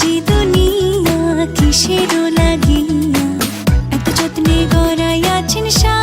আজি দুনিয়া কিসের লাগিয়া এত যত্নে গড়াই আছেন সা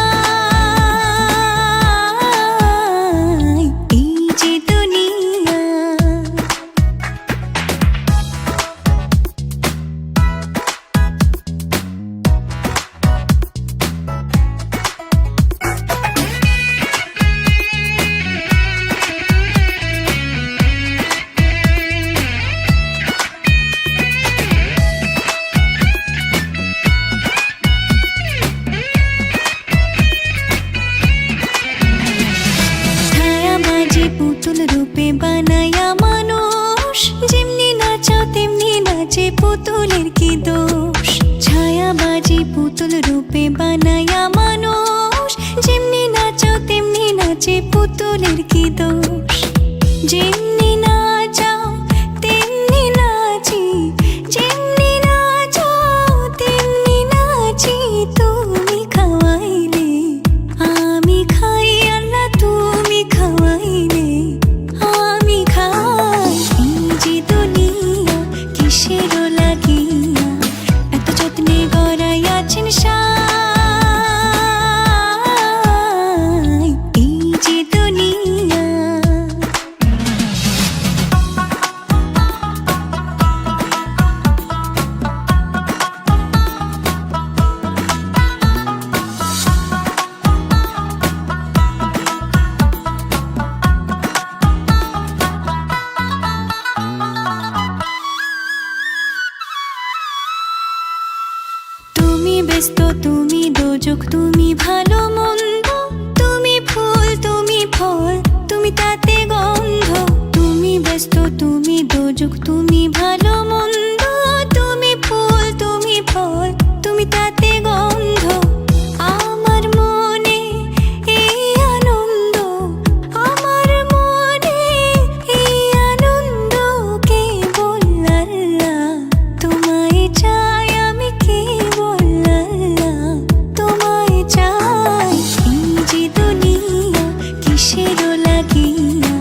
লাগিয়া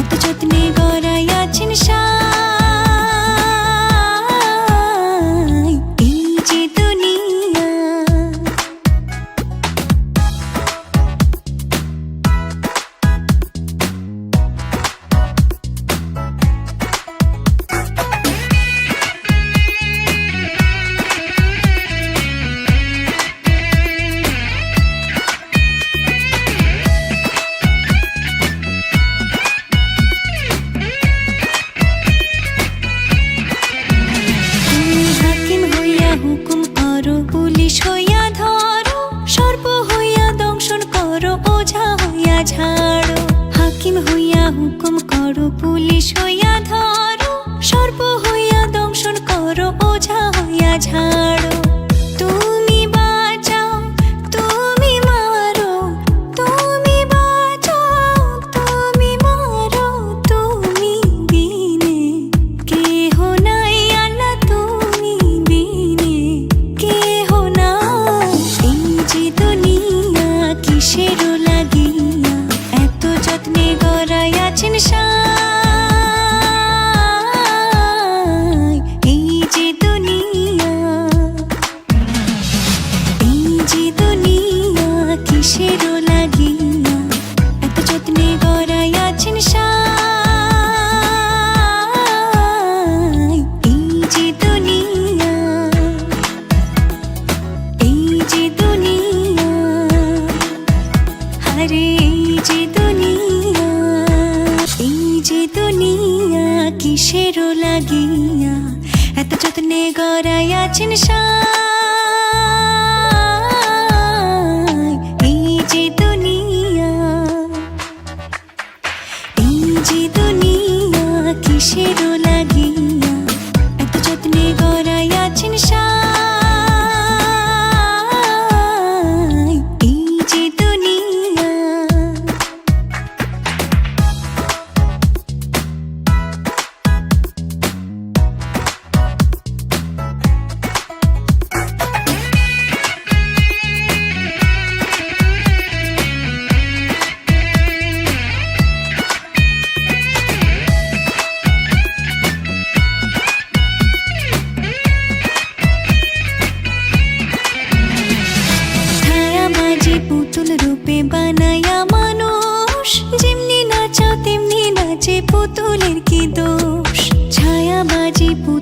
এত যত্নে গড়াইয়াছেন সা হুকুম করো পুলিশ হইয়া আছেন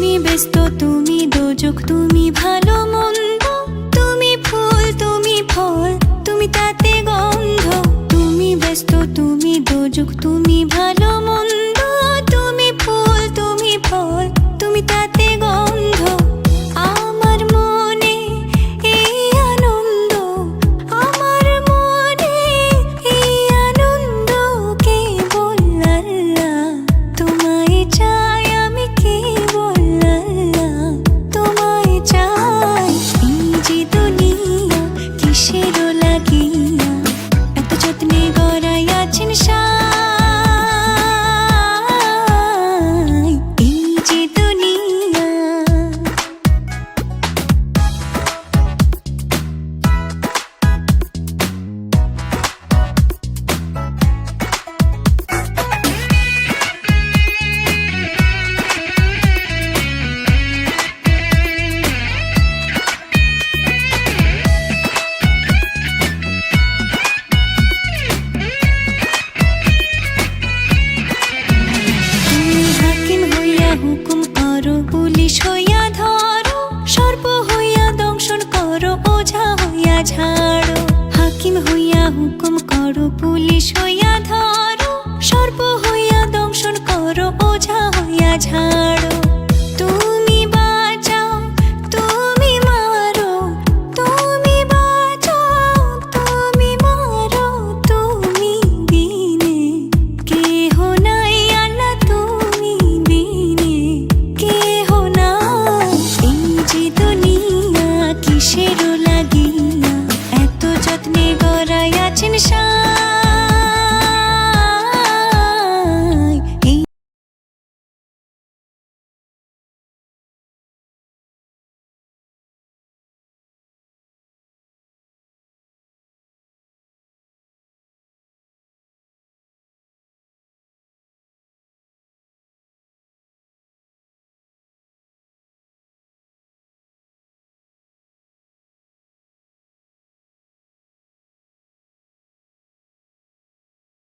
তুমি ব্যস্ত তুমি দোজক তুমি ভালো। বোঝা হইয়া হাকিম হইয়া হুকুম করো, পুলিশ হইয়া ধরো। সর্ব হইয়া দংশন করো, ওঝা হইয়া 呀，亲的山。